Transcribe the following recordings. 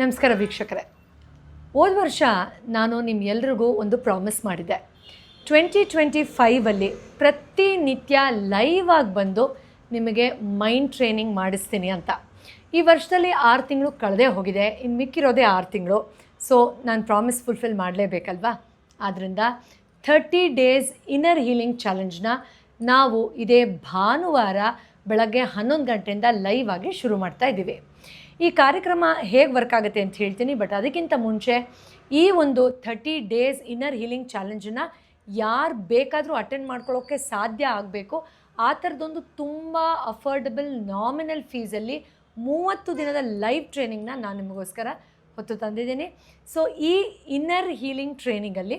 ನಮಸ್ಕಾರ ವೀಕ್ಷಕರೇ. ಹೋದ ವರ್ಷ ನಾನು ನಿಮ್ಮೆಲ್ರಿಗೂ ಒಂದು ಪ್ರಾಮಿಸ್ ಮಾಡಿದ್ದೆ. ಟ್ವೆಂಟಿ ಟ್ವೆಂಟಿ ಫೈವಲ್ಲಿ ಪ್ರತಿನಿತ್ಯ ಲೈವ್ ಆಗಿ ಬಂದು ನಿಮಗೆ ಮೈಂಡ್ ಟ್ರೈನಿಂಗ್ ಮಾಡಿಸ್ತೀನಿ ಅಂತ. ಈ ವರ್ಷದಲ್ಲಿ ಆರು ತಿಂಗಳು ಕಳೆದೇ ಹೋಗಿದೆ ಇನ್ನು ಮಿಕ್ಕಿರೋದೇ ಆರು ತಿಂಗಳು. ಸೊ ನಾನು ಪ್ರಾಮಿಸ್ ಫುಲ್ಫಿಲ್ ಮಾಡಲೇಬೇಕಲ್ವಾ? ಆದ್ದರಿಂದ ಥರ್ಟಿ ಡೇಸ್ ಇನ್ನರ್ ಹೀಲಿಂಗ್ ಚಾಲೆಂಜ್ನ ನಾವು ಇದೇ ಭಾನುವಾರ ಬೆಳಗ್ಗೆ ಹನ್ನೊಂದು ಗಂಟೆಯಿಂದ ಲೈವ್ ಆಗಿ ಶುರು ಮಾಡ್ತಾ ಇದ್ದೀವಿ. ಈ ಕಾರ್ಯಕ್ರಮ ಹೇಗೆ ವರ್ಕ್ ಆಗುತ್ತೆ ಅಂತ ಹೇಳ್ತೀನಿ ಬಟ್ ಅದಕ್ಕಿಂತ ಮುಂಚೆ ಈ ಒಂದು ಥರ್ಟಿ ಡೇಸ್ ಇನ್ನರ್ ಹೀಲಿಂಗ್ ಚಾಲೆಂಜನ್ನ ಯಾರು ಬೇಕಾದರೂ ಅಟೆಂಡ್ ಮಾಡ್ಕೊಳ್ಳೋಕ್ಕೆ ಸಾಧ್ಯ ಆಗಬೇಕು. ಆ ಥರದೊಂದು ತುಂಬ ಅಫೋರ್ಡಬಲ್ ನಾಮಿನಲ್ ಫೀಸಲ್ಲಿ ಮೂವತ್ತು ದಿನದ ಲೈವ್ ಟ್ರೈನಿಂಗ್ನ ನಾನು ನಿಮಗೋಸ್ಕರ ಹೊತ್ತು ತಂದಿದ್ದೀನಿ. ಸೊ ಈ ಇನ್ನರ್ ಹೀಲಿಂಗ್ ಟ್ರೈನಿಂಗಲ್ಲಿ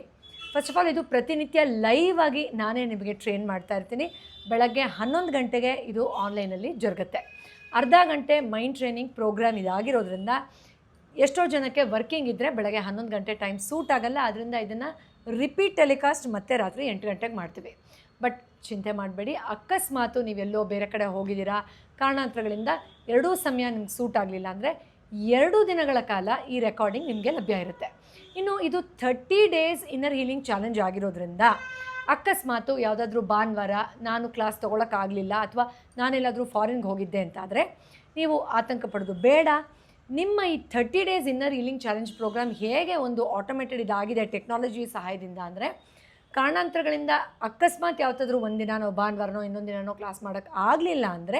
ಫಸ್ಟ್ ಆಫ್ ಆಲ್ ಇದು ಪ್ರತಿನಿತ್ಯ ಲೈವ್ ಆಗಿ ನಾನೇ ನಿಮಗೆ ಟ್ರೈನ್ ಮಾಡ್ತಾ ಇರ್ತೀನಿ. ಬೆಳಗ್ಗೆ ಹನ್ನೊಂದು ಗಂಟೆಗೆ ಇದು ಆನ್ಲೈನಲ್ಲಿ ಜರುಗುತ್ತೆ. ಅರ್ಧ ಗಂಟೆ ಮೈಂಡ್ ಟ್ರೈನಿಂಗ್ ಪ್ರೋಗ್ರಾಮ್ ಇದಾಗಿರೋದ್ರಿಂದ ಎಷ್ಟೋ ಜನಕ್ಕೆ ವರ್ಕಿಂಗ್ ಇದ್ದರೆ ಬೆಳಗ್ಗೆ ಹನ್ನೊಂದು ಗಂಟೆ ಟೈಮ್ ಸೂಟ್ ಆಗಲ್ಲ. ಅದರಿಂದ ಇದನ್ನು ರಿಪೀಟ್ ಟೆಲಿಕಾಸ್ಟ್ ಮತ್ತೆ ರಾತ್ರಿ ಎಂಟು ಗಂಟೆಗೆ ಮಾಡ್ತೀವಿ. ಬಟ್ ಚಿಂತೆ ಮಾಡಬೇಡಿ. ಅಕಸ್ಮಾತು ನೀವೆಲ್ಲೋ ಬೇರೆ ಕಡೆ ಹೋಗಿದ್ದೀರಾ, ಕಾರಣಾಂತರಗಳಿಂದ ಎರಡೂ ಸಮಯ ನಿಮ್ಗೆ ಸೂಟ್ ಆಗಲಿಲ್ಲ ಅಂದರೆ ಎರಡು ದಿನಗಳ ಕಾಲ ಈ ರೆಕಾರ್ಡಿಂಗ್ ನಿಮಗೆ ಲಭ್ಯ ಇರುತ್ತೆ. ಇನ್ನು ಇದು thirty days inner healing challenge ಆಗಿರೋದ್ರಿಂದ ಅಕಸ್ಮಾತು ಯಾವುದಾದ್ರೂ ಭಾನುವಾರ ನಾನು ಕ್ಲಾಸ್ ತೊಗೊಳಕ್ಕಾಗಲಿಲ್ಲ ಅಥವಾ ನಾನೆಲ್ಲಾದರೂ ಫಾರಿನ್ಗೆ ಹೋಗಿದ್ದೆ ಅಂತಾದರೆ ನೀವು ಆತಂಕ ಪಡೋದು ಬೇಡ. ನಿಮ್ಮ ಈ thirty days inner healing challenge program ಹೇಗೆ ಒಂದು ಆಟೋಮೇಟೆಡ್ ಇದಾಗಿದೆ ಟೆಕ್ನಾಲಜಿ ಸಹಾಯದಿಂದ ಅಂದರೆ ಕಾರಣಾಂತರಗಳಿಂದ ಅಕಸ್ಮಾತ್ ಯಾವತ್ತಾದ್ರೂ ಒಂದಿನನೋ ಭಾನುವಾರನೋ ಇನ್ನೊಂದು ದಿನನೋ ಕ್ಲಾಸ್ ಮಾಡೋಕ್ಕೆ ಆಗಲಿಲ್ಲ ಅಂದರೆ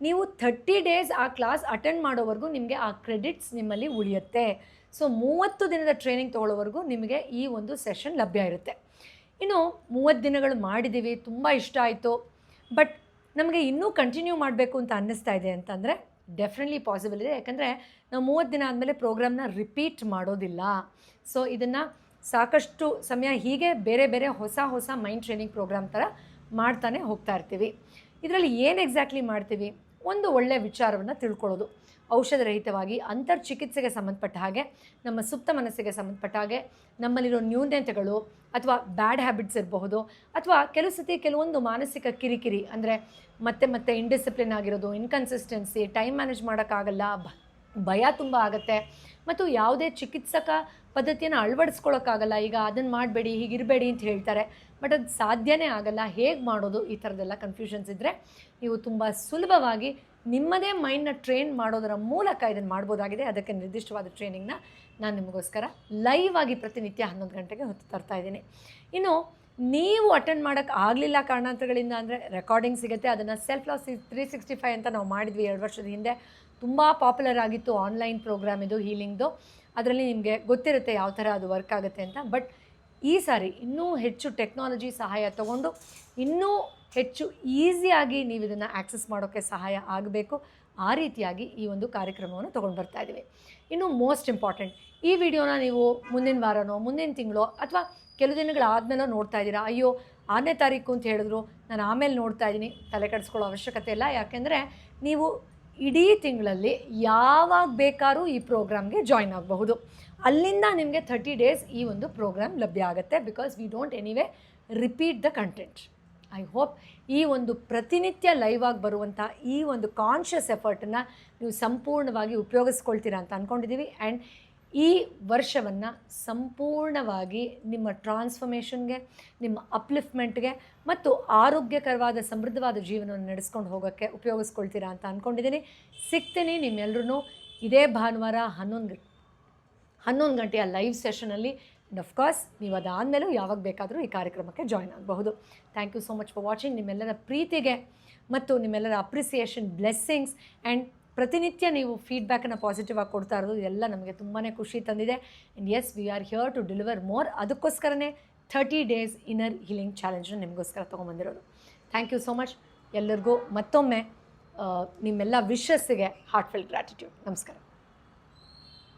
ನೀವು ಥರ್ಟಿ ಡೇಸ್ ಆ ಕ್ಲಾಸ್ ಅಟೆಂಡ್ ಮಾಡೋವರೆಗೂ ನಿಮಗೆ ಆ ಕ್ರೆಡಿಟ್ಸ್ ನಿಮ್ಮಲ್ಲಿ ಉಳಿಯುತ್ತೆ. ಸೊ ಮೂವತ್ತು ದಿನದ ಟ್ರೈನಿಂಗ್ ತೊಗೊಳ್ಳೋವರೆಗೂ ನಿಮಗೆ ಈ ಒಂದು ಸೆಷನ್ ಲಭ್ಯ ಇರುತ್ತೆ. ಇನ್ನು ಮೂವತ್ತು ದಿನಗಳು ಮಾಡಿದ್ದೀವಿ, ತುಂಬ ಇಷ್ಟ ಆಯಿತು. ಬಟ್ ನಮಗೆ ಇನ್ನೂ ಕಂಟಿನ್ಯೂ ಮಾಡಬೇಕು ಅಂತ ಅನ್ನಿಸ್ತಾ ಇದೆ ಅಂತಂದರೆ ಡೆಫಿನೆಟ್ಲಿ ಪಾಸಿಬಲ್ ಇದೆ. ಯಾಕಂದರೆ ನಾವು ಮೂವತ್ತು ದಿನ ಆದಮೇಲೆ ಪ್ರೋಗ್ರಾಮ್ನ ರಿಪೀಟ್ ಮಾಡೋದಿಲ್ಲ. ಸೊ ಇದನ್ನು ಸಾಕಷ್ಟು ಸಮಯ ಹೀಗೆ ಬೇರೆ ಬೇರೆ ಹೊಸ ಹೊಸ ಮೈಂಡ್ ಟ್ರೈನಿಂಗ್ ಪ್ರೋಗ್ರಾಮ್ ಥರ ಮಾಡ್ತಾನೆ ಹೋಗ್ತಾ ಇರ್ತೀವಿ. ಇದರಲ್ಲಿ ಏನು ಎಕ್ಸಾಕ್ಟ್ಲಿ ಮಾಡ್ತೀವಿ? ಒಂದು ಒಳ್ಳೆಯ ವಿಚಾರವನ್ನು ತಿಳ್ಕೊಳ್ಳೋದು. ಔಷಧ ರಹಿತವಾಗಿ ಅಂತರ್ ಚಿಕಿತ್ಸೆಗೆ ಸಂಬಂಧಪಟ್ಟ ಹಾಗೆ, ನಮ್ಮ ಸುಪ್ತ ಮನಸ್ಸಿಗೆ ಸಂಬಂಧಪಟ್ಟ ಹಾಗೆ, ನಮ್ಮಲ್ಲಿರೋ ನ್ಯೂನತೆಗಳು ಅಥವಾ ಬ್ಯಾಡ್ ಹ್ಯಾಬಿಟ್ಸ್ ಇರಬಹುದು ಅಥವಾ ಕೆಲವು ಸತಿ ಕೆಲವೊಂದು ಮಾನಸಿಕ ಕಿರಿಕಿರಿ ಅಂದರೆ ಮತ್ತೆ ಮತ್ತೆ ಇಂಡಿಸಿಪ್ಲಿನ್ ಆಗಿರೋದು ಇನ್ಕನ್ಸಿಸ್ಟೆನ್ಸಿ ಟೈಮ್ ಮ್ಯಾನೇಜ್ ಮಾಡೋಕ್ಕಾಗಲ್ಲ ಭಯ ತುಂಬ ಆಗುತ್ತೆ. ಮತ್ತು ಯಾವುದೇ ಚಿಕಿತ್ಸಕ ಪದ್ಧತಿಯನ್ನು ಅಳವಡಿಸ್ಕೊಳ್ಳೋಕ್ಕಾಗಲ್ಲ ಈಗ ಅದನ್ನು ಮಾಡಬೇಡಿ, ಹೀಗಿರಬೇಡಿ ಅಂತ ಹೇಳ್ತಾರೆ. ಬಟ್ ಅದು ಸಾಧ್ಯನೇ ಆಗಲ್ಲ. ಹೇಗೆ ಮಾಡೋದು? ಈ ಥರದ್ದೆಲ್ಲ ಕನ್ಫ್ಯೂಷನ್ಸ್ ಇದ್ದರೆ ನೀವು ತುಂಬ ಸುಲಭವಾಗಿ ನಿಮ್ಮದೇ ಮೈಂಡ್ನ ಟ್ರೈನ್ ಮಾಡೋದರ ಮೂಲಕ ಇದನ್ನು ಮಾಡ್ಬೋದಾಗಿದೆ. ಅದಕ್ಕೆ ನಿರ್ದಿಷ್ಟವಾದ ಟ್ರೈನಿಂಗ್ನ ನಾನು ನಿಮಗೋಸ್ಕರ ಲೈವ್ ಆಗಿ ಪ್ರತಿನಿತ್ಯ ಹನ್ನೊಂದು ಗಂಟೆಗೆ ಹೊತ್ತು ತರ್ತಾ ಇದ್ದೀನಿ. ಇನ್ನು ನೀವು ಅಟೆಂಡ್ ಮಾಡೋಕ್ಕೆ ಆಗಲಿಲ್ಲ ಕಾರಣಾಂತರಗಳಿಂದ ಅಂದರೆ ರೆಕಾರ್ಡಿಂಗ್ ಸಿಗುತ್ತೆ. ಅದನ್ನು self loss three sixty five ಅಂತ ನಾವು ಮಾಡಿದ್ವಿ ಎರಡು ವರ್ಷದ ಹಿಂದೆ. ತುಂಬ ಪಾಪ್ಯುಲರ್ ಆಗಿತ್ತು ಆನ್ಲೈನ್ ಪ್ರೋಗ್ರಾಮ್ ಇದು ಹೀಲಿಂಗ್ದು ಅದರಲ್ಲಿ ನಿಮಗೆ ಗೊತ್ತಿರುತ್ತೆ ಯಾವ ಥರ ಅದು ವರ್ಕ್ ಆಗುತ್ತೆ ಅಂತ. ಬಟ್ ಈ ಸಾರಿ ಇನ್ನೂ ಹೆಚ್ಚು ಟೆಕ್ನಾಲಜಿ ಸಹಾಯ ತಗೊಂಡು ಇನ್ನೂ ಹೆಚ್ಚು ಈಸಿಯಾಗಿ ನೀವು ಇದನ್ನು ಆ್ಯಕ್ಸಸ್ ಮಾಡೋಕ್ಕೆ ಸಹಾಯ ಆಗಬೇಕು. ಆ ರೀತಿಯಾಗಿ ಈ ಒಂದು ಕಾರ್ಯಕ್ರಮವನ್ನು ತೊಗೊಂಡು ಬರ್ತಾ ಇದ್ದೀವಿ. ಇನ್ನು ಮೋಸ್ಟ್ ಇಂಪಾರ್ಟೆಂಟ್ ಈ ವಿಡಿಯೋನ ನೀವು ಮುಂದಿನ ವಾರನೋ, ಮುಂದಿನ ತಿಂಗಳೋ ಅಥವಾ ಕೆಲವು ದಿನಗಳಾದಮೇಲೆ ನೋಡ್ತಾ ಇದ್ದೀರಾ? ಅಯ್ಯೋ, ಆರನೇ ತಾರೀಕು ಅಂತ ಹೇಳಿದ್ರು, ನಾನು ಆಮೇಲೆ ನೋಡ್ತಾ ಇದ್ದೀನಿ, ತಲೆ ಕೆಡಿಸ್ಕೊಳ್ಳೋ ಅವಶ್ಯಕತೆ ಇಲ್ಲ. ಯಾಕೆಂದರೆ ನೀವು ಇಡೀ ತಿಂಗಳಲ್ಲಿ ಯಾವಾಗ ಬೇಕಾದ್ರೂ ಈ ಪ್ರೋಗ್ರಾಮ್ಗೆ ಜಾಯ್ನ್ ಆಗಬಹುದು. ಅಲ್ಲಿಂದ ನಿಮಗೆ ಥರ್ಟಿ ಡೇಸ್ ಈ ಒಂದು ಪ್ರೋಗ್ರಾಮ್ ಲಭ್ಯ ಆಗುತ್ತೆ because we don't anyway repeat the content I hope ಈ ಒಂದು ಪ್ರತಿನಿತ್ಯ ಲೈವ್ ಆಗಿ ಬರುವಂಥ ಈ ಒಂದು ಕಾನ್ಷಿಯಸ್ ಎಫರ್ಟನ್ನು ನೀವು ಸಂಪೂರ್ಣವಾಗಿ ಉಪಯೋಗಿಸ್ಕೊಳ್ತೀರಾ ಅಂತ ಅಂದ್ಕೊಂಡಿದ್ದೀವಿ ಆ್ಯಂಡ್ ಈ ವರ್ಷವನ್ನು ಸಂಪೂರ್ಣವಾಗಿ ನಿಮ್ಮ ಟ್ರಾನ್ಸ್ಫರ್ಮೇಷನ್ಗೆ ನಿಮ್ಮ ಅಪ್ಲಿಫ್ಟ್ಮೆಂಟ್ಗೆ ಮತ್ತು ಆರೋಗ್ಯಕರವಾದ ಸಮೃದ್ಧವಾದ ಜೀವನವನ್ನು ನಡೆಸ್ಕೊಂಡು ಹೋಗೋಕ್ಕೆ ಉಪಯೋಗಿಸ್ಕೊಳ್ತೀರಾ ಅಂತ ಅಂದ್ಕೊಂಡಿದ್ದೀನಿ ಸಿಗ್ತೀನಿ ನಿಮ್ಮೆಲ್ಲರೂ ಇದೇ ಭಾನುವಾರ ಹನ್ನೊಂದು ಹನ್ನೊಂದು ಗಂಟೆಯ ಲೈವ್ ಸೆಷನಲ್ಲಿ ಆ್ಯಂಡ್ ಅಫ್ಕೋರ್ಸ್ ನೀವು ಅದಾದಮೇಲೂ ಯಾವಾಗ ಬೇಕಾದರೂ ಈ ಕಾರ್ಯಕ್ರಮಕ್ಕೆ ಜಾಯ್ನ್ ಆಗಬಹುದು. Thank you so much for watching ನಿಮ್ಮೆಲ್ಲರ ಪ್ರೀತಿಗೆ ಮತ್ತು ನಿಮ್ಮೆಲ್ಲರ ಅಪ್ರಿಸಿಯೇಷನ್ ಬ್ಲೆಸ್ಸಿಂಗ್ಸ್ ಆ್ಯಂಡ್ ಪ್ರತಿನಿತ್ಯ ನೀವು ಫೀಡ್ಬ್ಯಾಕನ್ನು ಪಾಸಿಟಿವ್ ಆಗಿ ಕೊಡ್ತಾ ಇರೋದು ಎಲ್ಲ ನಮಗೆ ತುಂಬಾ ಖುಷಿ ತಂದಿದೆ. And as we are here to deliver more ಅದಕ್ಕೋಸ್ಕರನೇ ಥರ್ಟಿ ಡೇಸ್ ಇನ್ನರ್ ಹೀಲಿಂಗ್ ಚಾಲೆಂಜ್ನ ನಿಮಗೋಸ್ಕರ ತೊಗೊಂಬಂದಿರೋದು. ಥ್ಯಾಂಕ್ ಯು ಸೋ ಮಚ್ ಎಲ್ಲರಿಗೂ ಮತ್ತೊಮ್ಮೆ ನಿಮ್ಮೆಲ್ಲ ವಿಶಸ್ಸಿಗೆ ಹಾರ್ಟ್ಫೆಲ್ ಗ್ರ್ಯಾಟಿಟ್ಯೂಡ್ ನಮಸ್ಕಾರ.